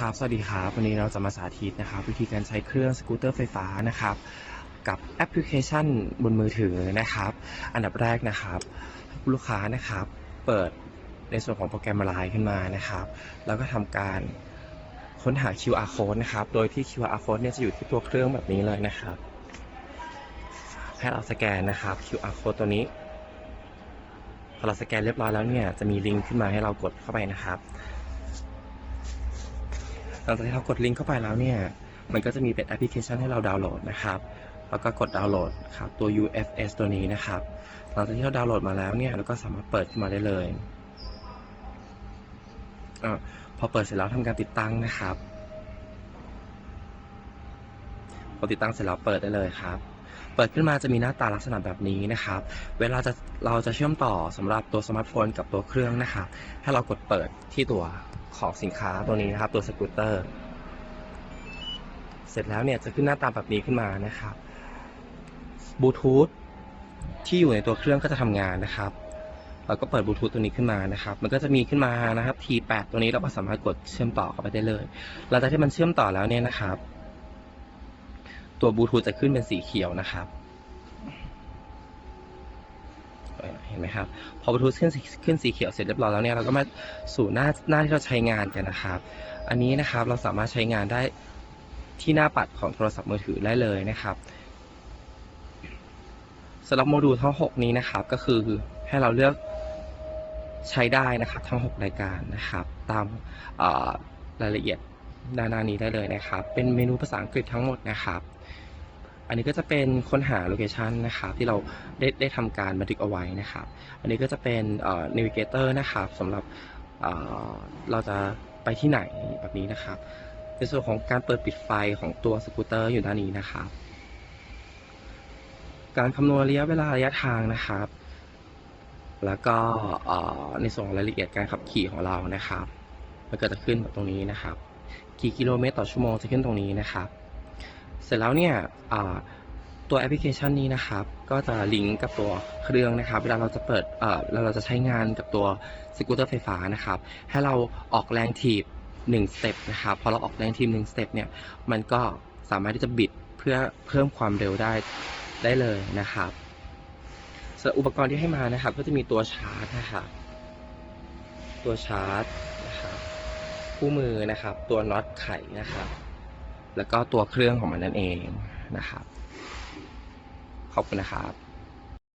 ครับ สวัสดีครับ วันนี้เราจะมาสาธิตนะครับ วิธีการใช้เครื่องสกูตเตอร์ไฟฟ้านะครับ กับแอปพลิเคชันบนมือถือนะครับ อันดับแรกนะครับลูกค้านะครับ เปิดในส่วนของโปรแกรมไลน์ขึ้นมานะครับ แล้วก็ทำการค้นหา QR code นะครับ โดยที่ QR code เนี่ยจะอยู่ที่ตัวเครื่องแบบนี้เลยนะครับ ให้เราสแกนนะครับ QR code ตัวนี้พอเราสแกนเรียบร้อยแล้วเนี่ยจะมีลิงก์ขึ้นมาให้เรากดเข้าไปนะครับ ลังจากที่เรากดลิงก์เข้าไปแล้วเนี่ย มันก็จะมีเป็นแอปพลิเคชันให้เราดาวน์โหลดนะครับ แล้วก็กดดาวน์โหลดครับตัว UFS ตัวนี้นะครับ หลังจากที่เราดาวน์โหลดมาแล้วเนี่ยเราก็สามารถเปิดขึ้นมาได้เลยอาพอเปิดเสร็จแล้วทำการติดตั้งนะครับ พอติดตั้งเสร็จแล้วเปิดได้เลยครับ เปิดขึ้นมาจะมีหน้าตาลักษณะแบบนี้นะครับ เวลาจะเราจะเชื่อมต่อสำหรับตัวสมาร์ทโฟนกับตัวเครื่องนะครับให้เรากดเปิดที่ตัว ของสินค้าตัวนี้นะครับ ตัวสกูตเตอร์ เสร็จแล้วเนี่ยจะขึ้นหน้าตาแบบนี้ขึ้นมานะครับบลูทูธที่อยู่ในตัวเครื่องก็จะทำงานนะครับเราก็เปิดบลูทูธตัวนี้ขึ้นมานะครับ มันก็จะมีขึ้นมานะครับ T8 ตัวนี้เราก็สามารถกดเชื่อมต่อเข้าไปได้เลยหลังจากที่มันเชื่อมต่อแล้วเนี่ยนะครับ ตัวบลูทูธจะขึ้นเป็นสีเขียวนะครับ เห็นไหมครับ พอบลูทูธขึ้นขึ้นสีเขียวเสร็จเรียบร้อยแล้วเนี่ยเราก็มาสู่หน้าหน้าที่เราใช้งานกันนะครับ อันนี้นะครับเราสามารถใช้งานได้ที่หน้าปัดของโทรศัพท์มือถือได้เลยนะครับสำหรับโมดูลทั้ง 6 นี้นะครับก็คือให้เราเลือกใช้ได้นะครับทั้ง 6 รายการนะครับ ตามรายละเอียดด้านหน้านี้ได้เลยนะครับ เป็นเมนูภาษาอังกฤษทั้งหมดนะครับ อันนี้ก็จะเป็นค้นหาโลเคชันนะครับที่เราได้ได้ทำการบันทึกเอาไว้นะครับ อันนี้ก็จะเป็นเอ่อ navigator นะครับสำหรับเอ่อเราจะไปที่ไหนแบบนี้นะครับ ในส่วนของการเปิดปิดไฟของตัวสกูตเตอร์อยู่ด้านนี้นะครับ การคำนวณระยะเวลาระยะทางนะครับ แล้วก็เอ่อในส่วนของรายละเอียดการขับขี่ของเรานะครับมันก็จะขึ้นแบบตรงนี้นะครับ กี่กิโลเมตรต่อชั่วโมงจะขึ้นตรงนี้นะครับ เสร็จแล้วเนี่ยตัวแอปพลิเคชันนี้นะครับ ก็จะลิงก์กับตัวเครื่องนะครับเวลาเราจะเปิดเอ่อเวลาเราจะใช้งานกับตัวสกูตเตอร์ไฟฟ้านะครับ ให้เราออกแรงถีบ1สเต็ปนะครับ พอเราออกแรงถีบ1สเต็ปเนี่ย มันก็สามารถที่จะบิดเพื่อเพิ่มความเร็วได้ได้เลยนะครับสำหรับอุปกรณ์ที่ให้มานะครับ ก็จะมีตัวชาร์จนะครับตัวชาร์จนะครับคู่มือนะครับ ตัวน็อตไขนะครับ แล้วก็ตัวเครื่องของมันนั่นเองนะครับ ขอบคุณนะครับ